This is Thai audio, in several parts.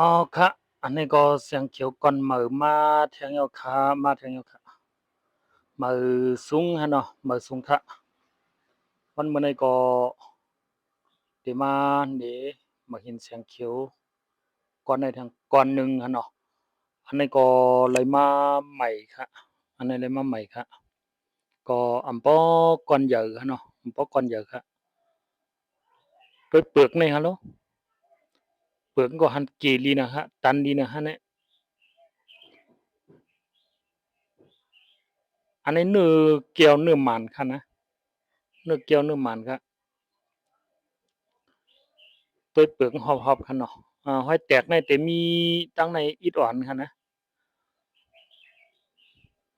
อ๋อค่ะอันนี้ก็เสียงเขียวก่อนเหมือมาแทงเอาค่ะมาแทงเอาค่ะเหมือสูงฮะเนาะเหมือสูงค่ะวันเมื้อนี้ก็ได้มานี่มาเห็นเสียงเขียวก่อนในทางก่อนหนึ่งฮะเนาะอันนี้ก็เลยมาใหม่ค่ะ อันนี้เลยมาใหม่ค่ะ ก็อำป้อก่อนเหยอะฮะเนาะอำป้อก่อนเหยอะค่ะโดยเปลือกนี่ฮะลเปลือก ก็หันเกลีนะฮะตันดีนะฮะเนี่ยอันนี้เนื้อเกียวเนื้อหมันค่ะนะเนื้อเกียวเนื้อหมันค่ะตัวเปลือกหอบๆค่ะเนาะอ่าห้อยแตกในแต่มีตั้งในอิดอ่อนค่ะนะ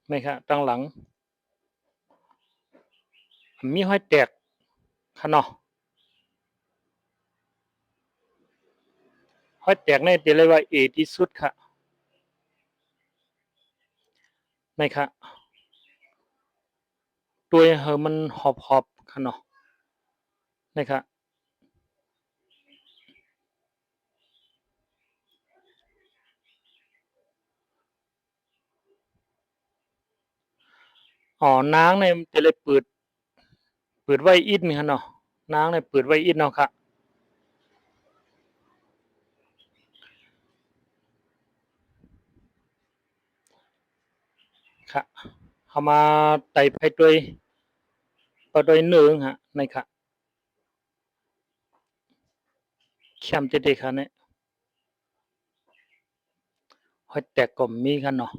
ไม่ค่ะตั้งหลัง มีห้อยแตกค่ะเนาะ ห้อยแตกในแต่เลยว่าเอที่สุดค่ะไม่ค่ะตัวเฮอมันหอบๆค่ะเนาะนี่ค่ะอ๋อนางเนี่ยจะเลยเปิดเปิดไว้อิดนี่ค่ะเนาะนางเนี่ยเปิดไว้อิดเนาะค่ะ ค่ะเอามาไต่ไปด้วยไปด้วยเนื้อฮะในค่ะเข้มเด็ดๆค่ะเนี่ยหอยแตกก็มีค่ะเนาะ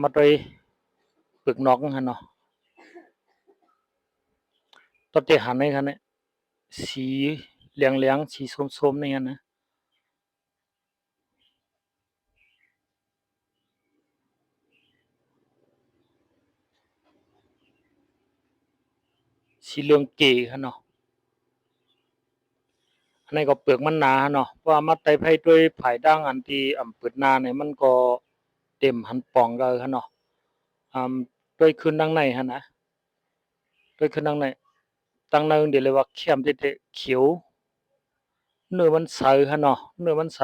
มาด้วยปลือกนอกค่ะเนาะตอนที่หันในค่ะเนี่ยสี เหลืองๆสีส้มๆนี่ค่ะนะสีเหลืองเก๋ค่ะเนาะอันนี้ก็เปลือกมันหนาเนาะเพราะว่ามาไตไผด้วยผายด่างอันที่อ่ำเปิดหน้าเนี่ยมันก็เต็มหันป่องก็ค่ะเนาะอ่าด้วยขึ้นดังในหั่นะด้วยขึ้นดังในตั้งในเดี๋ยวเลยว่าเข้มเด็ดเขียว เนื้อมันใสค่ะเนาะเนื้อมันใส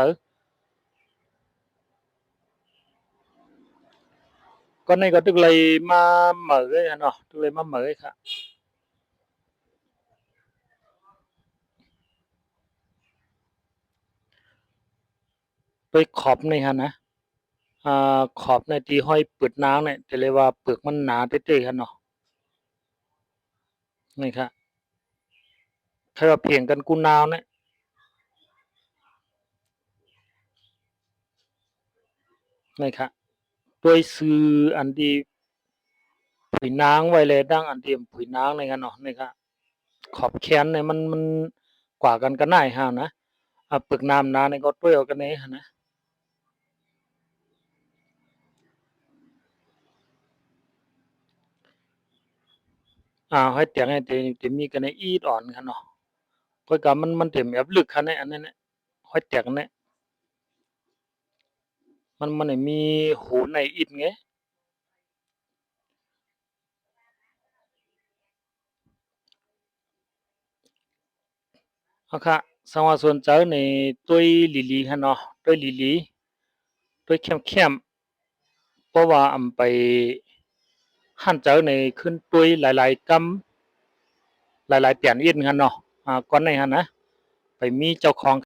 ก็ในก็ตึกเลยมาเหมยค่ะเนาะตึกเลยมาเหมอค่ะด้วยขอบนี่ค่ะนะอ่าขอบในที่ห้อยเปิดนางเนี่ยจะเรียกว่าเปลือกมันหนาเต้ๆค่ะเนาะนี่ค่ะใครว่าเพียงกันกูนาวเนี่ย นี่ค่ะด้วยซื้ออันที่ผุยนางไว้เลยดั้งอันที่ผุยนางนี่ค่ะเนาะนี่ค่ะขอบแขนเนี่ยมันมันกว่ากันก็น่ายห่านะอ่าเปลือกน้ำนาเนี่ยก็ด้วยกันนี้หั่นนะอ่าห้อยแตกให้แต่จะมีกันในอีดอ่อนค่ะเนาะก็ก็มันมันเต็มแบบลึกค่ะในอันนั้นน่ะห้อยแตกเนี่ย มันมันมีหูในอิดไงอาค่ะสำหรับสนใจในตุ้ยหลีหลีค่ะเนาะตุ้ยหลีหลีตุ้ยเข้มเพราะว่าอำไปหันเจอในขึ้นตุ้ยหลายๆกำหลายๆเปลี่ยนอินค่ะเนาะอ่าก่อนในหั่นนะไปมีเจ้าของ